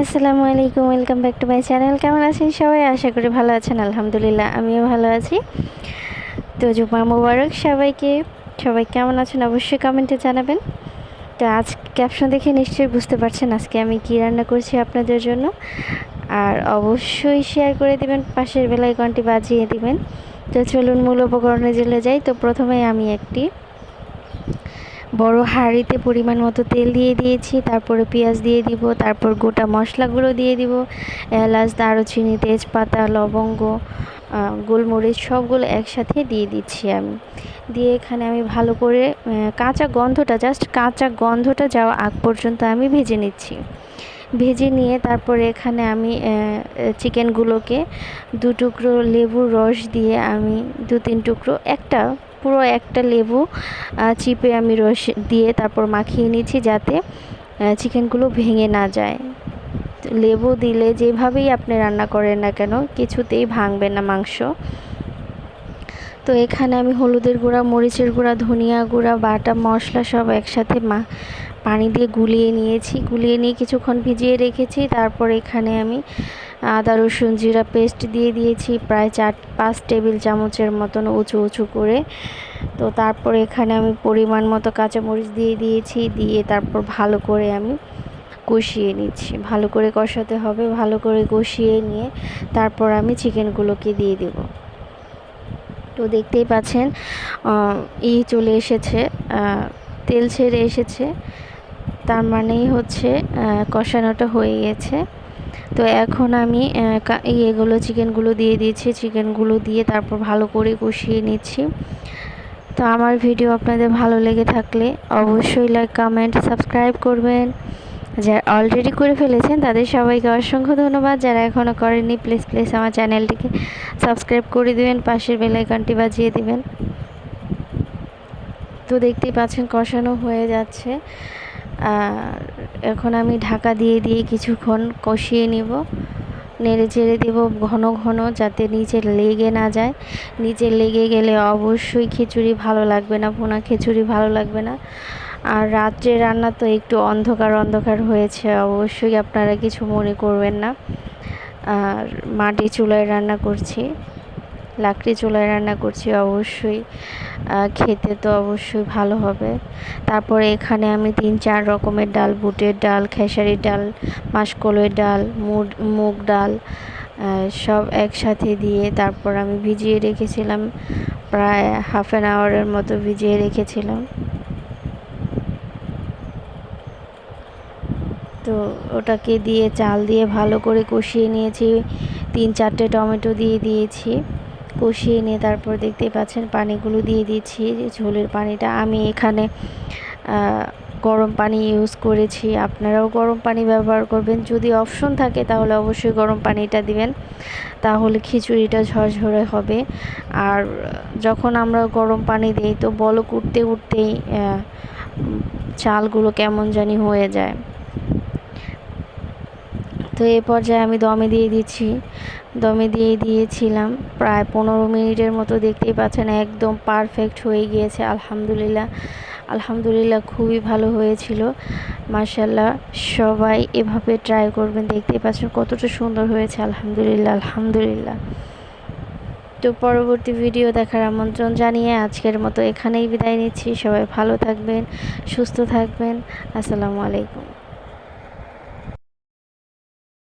আসসালামু আলাইকুম, welcome back to my channel. কেমন আছেন সবাই? আশা করি ভালো আছেন, আলহামদুলিল্লাহ, আমিও ভালো আছি। তো জুমা মুবারক সবাইকে, সবাই কেমন আছেন অবশ্যই কমেন্টে জানাবেন। তো আজ ক্যাপশন দেখে নিশ্চয়ই বুঝতে পারছেন আজকে আমি কী রান্না করছি আপনাদের জন্য। আর অবশ্যই শেয়ার করে দিবেন, পাশের বেলায় ঘন্টি বাজিয়ে দিবেন। তো চলুন মূল উপকরণে জেলে যাই। তো প্রথমে আমি একটি বড় হাঁড়িতে পরিমাণ মতো তেল দিয়ে দিয়েছি, তারপরে পেঁয়াজ দিয়ে দিব, তারপর গোটা মশলাগুলো দিয়ে দিব, এলাচ, দারুচিনি, তেজপাতা, লবঙ্গ গোলমরিচ সবগুলো একসাথে দিয়ে দিচ্ছি আমি। দিয়ে এখানে আমি ভালো করে কাঁচা গন্ধটা, জাস্ট কাঁচা গন্ধটা যাওয়া আগ পর্যন্ত আমি ভেজে নিচ্ছি। ভেজে নিয়ে তারপরে এখানে আমি চিকেনগুলোকে দু টুকরো লেবুর রস দিয়ে আমি দু তিন টুকরো একটা পুরো একটা লেবু চিপে আমি রস দিয়ে তারপর মাখিয়ে নিচ্ছি যাতে চিকেনগুলো ভেঙে না যায়। লেবু দিলে যেভাবেই আপনি রান্না করেন না কেন, কিছুতেই ভাঙবে না মাংস। তো এখানে আমি হলুদের গুঁড়া, মরিচের গুঁড়া, ধনিয়া গুঁড়া, বাটা, মশলা সব একসাথে মা, পানি দিয়ে গুলিয়ে নিয়েছি। গুলিয়ে নিয়ে কিছুক্ষণ ভিজিয়ে রেখেছি। তারপর এখানে আমি আদা, রসুন, জিরা পেস্ট দিয়ে দিয়েছি, প্রায় চার, পাঁচ টেবিল চামচের মতন উঁচু উঁচু করে। তো তারপর এখানে আমি পরিমাণ মতো কাঁচামরিচ দিয়ে দিয়েছি, দিয়ে তারপর ভালো করে আমি কষিয়ে নিচ্ছি। ভালো করে কষাতে হবে, ভালো করে কষিয়ে নিয়ে তারপর আমি চিকেনগুলোকে দিয়ে দেব। তো দেখতেই পাচ্ছেন ই চলে এসেছে তেল ছেড়ে এসেছে। তার মানেই হচ্ছে কষানোটা হয়ে গেছে। তো এখন আমি এগুলো চিকেনগুলো দিয়ে দিয়েছি। চিকেনগুলো দিয়ে তারপর ভালো করে কষিয়ে নিচ্ছি। তো আমার ভিডিও আপনাদের ভালো লেগে থাকলে অবশ্যই লাইক কমেন্ট সাবস্ক্রাইব করবেন। যারা অলরেডি করে ফেলেছেন তাদের সবাইকে অসংখ্য ধন্যবাদ। যারা এখনও করেননি প্লিজ প্লিজ আমার চ্যানেলটিকে সাবস্ক্রাইব করে দেবেন, পাশের বেলাইকনটি বাজিয়ে দেবেন। তো দেখতেই পাচ্ছেন কষানো হয়ে যাচ্ছে। আর এখন আমি ঢাকা দিয়ে দিয়ে কিছুক্ষণ কষিয়ে নিব। নেড়ে চেড়ে দেব ঘন ঘন যাতে নিচে লেগে না যায়। নিচে লেগে গেলে অবশ্যই খিচুড়ি ভালো লাগবে না পোনা খিচুড়ি ভালো লাগবে না। আর রাত্রে রান্না তো একটু অন্ধকার অন্ধকার হয়েছে, অবশ্যই আপনারা কিছু মনে করবেন না। আর মাটি চুলায় রান্না করছি। লাকড়ি চুলায় রান্না করছি অবশ্যই। খেতে তো অবশ্যই ভালো হবে। তারপরে এখানে আমি তিন চার রকমের ডাল, বুটের ডাল, খেসারির ডাল, মাসকলের ডাল মুগ ডাল সব একসাথে দিয়ে তারপর আমি ভিজিয়ে রেখেছিলাম, প্রায় হাফ অ্যান আওয়ারের মতো ভিজিয়ে রেখেছিলাম। তো ওটাকে দিয়ে চাল দিয়ে ভালো করে কষিয়ে নিয়েছি, তিন চারটে টমেটো দিয়ে দিয়েছি। কষিয়ে নিয়ে তারপর দেখতে পাচ্ছেন পানিগুলো দিয়ে দিচ্ছি ঝোলের পানিটা। আমি এখানে গরম পানি ইউজ করেছি। আপনারাও গরম পানি ব্যবহার করবেন। যদি অপশন থাকে তাহলে অবশ্যই গরম পানিটা দিবেন। তাহলে খিচুড়িটা ঝরঝরে হবে। আর যখন আমরা গরম পানি দিই তো বলক উঠতে উঠতেই চালগুলো কেমন জানি হয়ে যায়। তো এই পর্যায়ে আমি দমে দিয়ে দিচ্ছি। দমে দিয়ে দিয়েছিলাম। প্রায় পনেরো মিনিটের মতো দেখতেই পাচ্ছেন একদম পারফেক্ট হয়ে গিয়েছে, আলহামদুলিল্লাহ। আলহামদুলিল্লাহ খুবই ভালো হয়েছিল। মার্শাল্লাহ সবাই এভাবে ট্রাই করবেন, দেখতেই পাচ্ছেন কতটা সুন্দর হয়েছে, আলহামদুলিল্লাহ আলহামদুলিল্লাহ। তো পরবর্তী ভিডিও দেখার আমন্ত্রণ জানিয়ে আজকের মতো এখানেই বিদায় নিচ্ছি। সবাই ভালো থাকবেন, সুস্থ থাকবেন। আসসালামু আলাইকুম।